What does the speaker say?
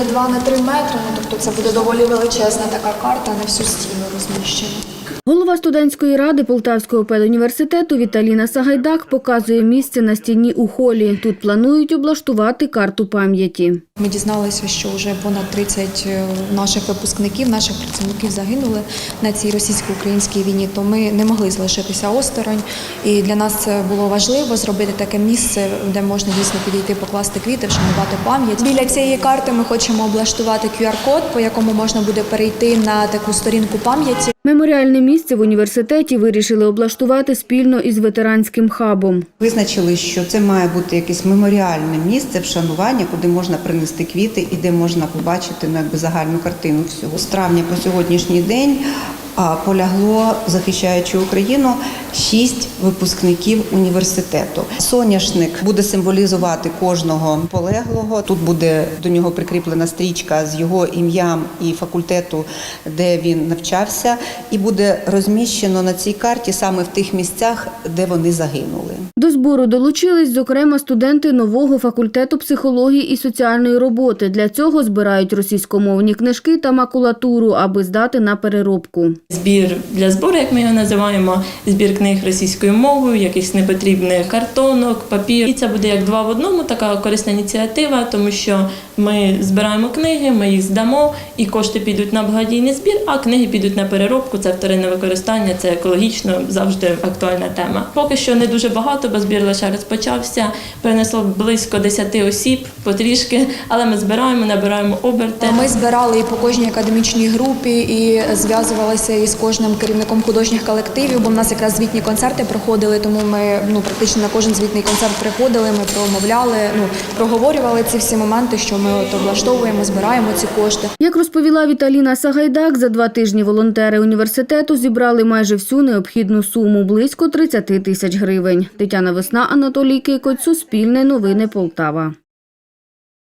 буде 2 на 3 метри, ну тобто це буде доволі величезна така карта на всю стіну розміщена. Голова студентської ради Полтавського педуніверситету Віталіна Сагайдак показує місце на стіні у холі. Тут планують облаштувати карту пам'яті. Ми дізналися, що вже понад 30 наших випускників, наших працівників загинули на цій російсько-українській війні. То ми не могли залишитися осторонь. І для нас це було важливо зробити таке місце, де можна дійсно підійти, покласти квіти, вшанувати пам'ять. Біля цієї карти ми хочемо облаштувати QR-код, по якому можна буде перейти на таку сторінку пам'яті. Меморіальне місце в університеті вирішили облаштувати спільно із ветеранським хабом. Визначили, що це має бути якесь меморіальне місце вшанування, куди можна принести квіти і де можна побачити ну, якби загальну картину всього. З травня по сьогоднішній день полягло, захищаючи Україну, шість випускників університету. Соняшник буде символізувати кожного полеглого. Тут буде до нього прикріплена стрічка з його ім'ям і факультету, де він навчався, і буде розміщено на цій карті саме в тих місцях, де вони загинули. До збору долучились, зокрема, студенти нового факультету психології і соціальної роботи. Для цього збирають російськомовні книжки та макулатуру, аби здати на переробку. Збір для збору, як ми його називаємо, збір книг російською мовою, якихось непотрібних картонок, папір. І це буде як два в одному, така корисна ініціатива, тому що ми збираємо книги, ми їх здамо, і кошти підуть на благодійний збір, а книги підуть на переробку. Це вторинне використання, це екологічно завжди актуальна тема. Поки що не дуже багато, бо збір лише розпочався. Принесло близько 10 осіб потрішки, але ми збираємо, набираємо оберти. Ми збирали і по кожній академічній групі, і зв'язувалися із кожним керівником художніх колективів, бо в нас якраз звітні концерти проходили, тому ми ну практично на кожен звітний концерт приходили. Ми промовляли, ну проговорювали ці всі моменти, що ми от облаштовуємо, збираємо ці кошти. Як розповіла Віталіна Сагайдак, за два тижні волонтери університету зібрали майже всю необхідну суму – близько 30 тисяч гривень. Тетяна Весна, Анатолій Кикоць, Суспільне новини Полтава.